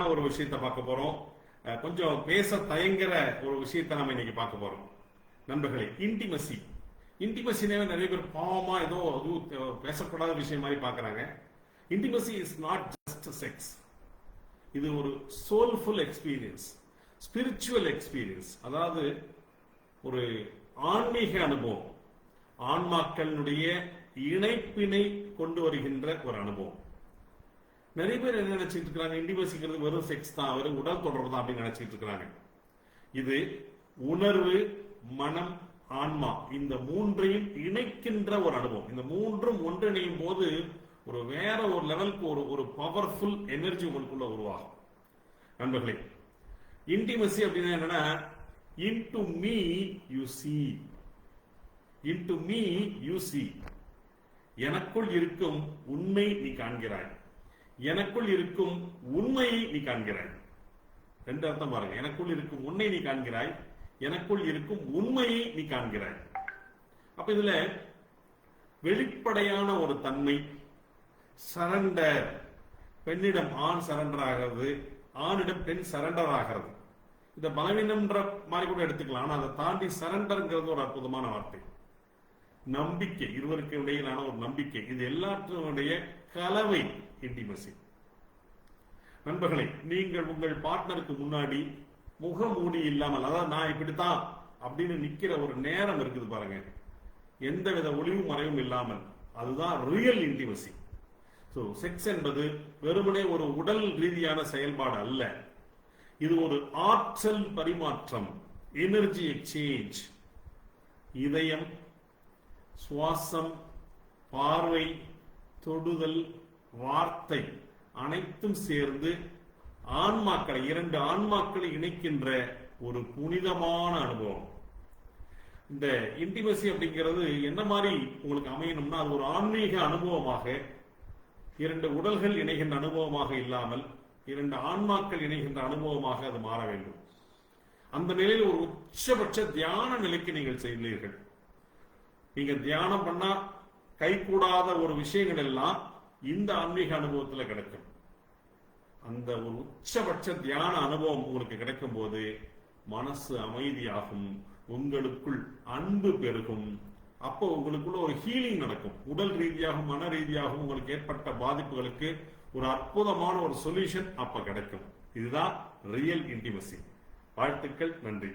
முக்கியமான ஒரு விஷயத்தை பார்க்க போறோம். கொஞ்சம் பேச தயங்குற ஒரு விஷயத்தை நம்ம இன்னைக்கு பார்க்க போறோம். நண்பர்களே இன்டிமசி இன்டிமசினே நிறைய பேர் பாவமா ஏதோ அதுவும் பேசக்கூடாத விஷயம் மாதிரி பார்க்கறாங்க. Intimacy is not just sex இது ஒரு சோல்ஃபுல் எக்ஸ்பீரியன்ஸ் ஸ்பிரிச்சுவல் எக்ஸ்பீரியன்ஸ் அதாவது ஒரு ஆன்மீக அனுபவம். ஆன்மாக்களினுடைய இணைப்பினை கொண்டு வருகின்ற ஒரு அனுபவம். நிறைய பேர் என்ன நினைச்சிட்டு இருக்காங்க இன்டிமசிங்கிறது வெறும் செக்ஸ் தான் வெறும் உடல் தொடர்பு தான் அப்படின்னு நினைச்சிட்டு இருக்கிறாங்க. இது உணர்வு மனம் ஆன்மா. இந்த மூன்றையும் இணைக்கின்ற ஒரு அனுபவம். இந்த மூன்றும் ஒன்றிணையும் போது ஒரு வேற ஒரு லெவலுக்கு ஒரு ஒரு பவர்ஃபுல் எனர்ஜி உங்களுக்குள்ள உருவாகும். நண்பர்களே இன்டிமசி அப்படின்னா என்னன்னா into me you see into me you see எனக்குள் இருக்கும் உண்மை நீ காண்கிறாய். எனக்குள் இருக்கும் உண்மையை நீ காண்கிறாய். ரெண்டு அர்த்தம் பாருங்க. எனக்குள் இருக்கும் உன்னை நீ காண்கிறாய். எனக்குள் இருக்கும் உண்மையை நீ காண்கிறாய். அப்ப இதுல வெளிப்படையான ஒரு தன்மை சரண்டர். பெண்ணிடம் ஆண் சரண்டர் ஆகிறது ஆணிடம் பெண் சரண்டர் ஆகிறது. இந்த பலவீனம்ன்ற மாதிரி கூட எடுத்துக்கலாம். ஆனா அதை தாண்டி சரண்டர்ங்கிறது ஒரு அற்புதமான வார்த்தை. நம்பிக்கை இருவருக்கு இடையிலான ஒரு நம்பிக்கை. இது எல்லாற்றினுடைய கலவை இன்டிமசி நண்பர்களே நீங்கள் உங்கள் பார்ட்னருக்கு முன்னாடி முகமூடி இல்லாமல் அதாவது நான் இப்படித்தான் அப்படின்னு நிக்கிற ஒரு நேரம் இருக்குது பாருங்க. எந்தவித ஒளிவும் மறைவும் இல்லாமல் அதுதான் ரியல் இன்டிமசி ஸோ செக்ஸ் என்பது வெறுமனே ஒரு உடல் ரீதியான செயல்பாடு அல்ல. இது ஒரு ஆற்றல் பரிமாற்றம் எனர்ஜி எக்ஸ்சேஞ்ச் இதயம் சுவாசம் பார்வை தொடுதல் வார்த்தை அனைத்தும் சேர்ந்து ஆன்மாக்களை இரண்டு ஆன்மாக்களை இணைக்கின்ற ஒரு புனிதமான அனுபவம். இந்த இன்டிமசி அப்படிங்கிறது என்ன மாதிரி உங்களுக்கு அமையணும்னா அது ஒரு ஆன்மீக அனுபவமாக இரண்டு உடல்கள் இணைகின்ற அனுபவமாக இல்லாமல் இரண்டு ஆன்மாக்கள் இணைகின்ற அனுபவமாக அது மாற வேண்டும். அந்த நிலையில் ஒரு உச்சபட்ச தியான நிலைக்கு நீங்கள் செய்தீர்கள் நீங்க தியானம் பண்ணா கைகூடாத ஒரு விஷயங்கள் எல்லாம் இந்த ஆன்மீக அனுபவத்துல கிடைக்கும். அந்த ஒரு உச்சபட்ச தியான அனுபவம் உங்களுக்கு கிடைக்கும் போது மனசு அமைதியாகும் உங்களுக்குள் அன்பு பெருகும். அப்போ உங்களுக்குள்ள ஒரு ஹீலிங் நடக்கும். உடல் ரீதியாகவும் மன ரீதியாகவும் உங்களுக்கு ஏற்பட்ட பாதிப்புகளுக்கு ஒரு அற்புதமான ஒரு சொல்யூஷன் அப்ப கிடைக்கும். இதுதான் ரியல் இன்டிமசி வாழ்த்துக்கள் நன்றி.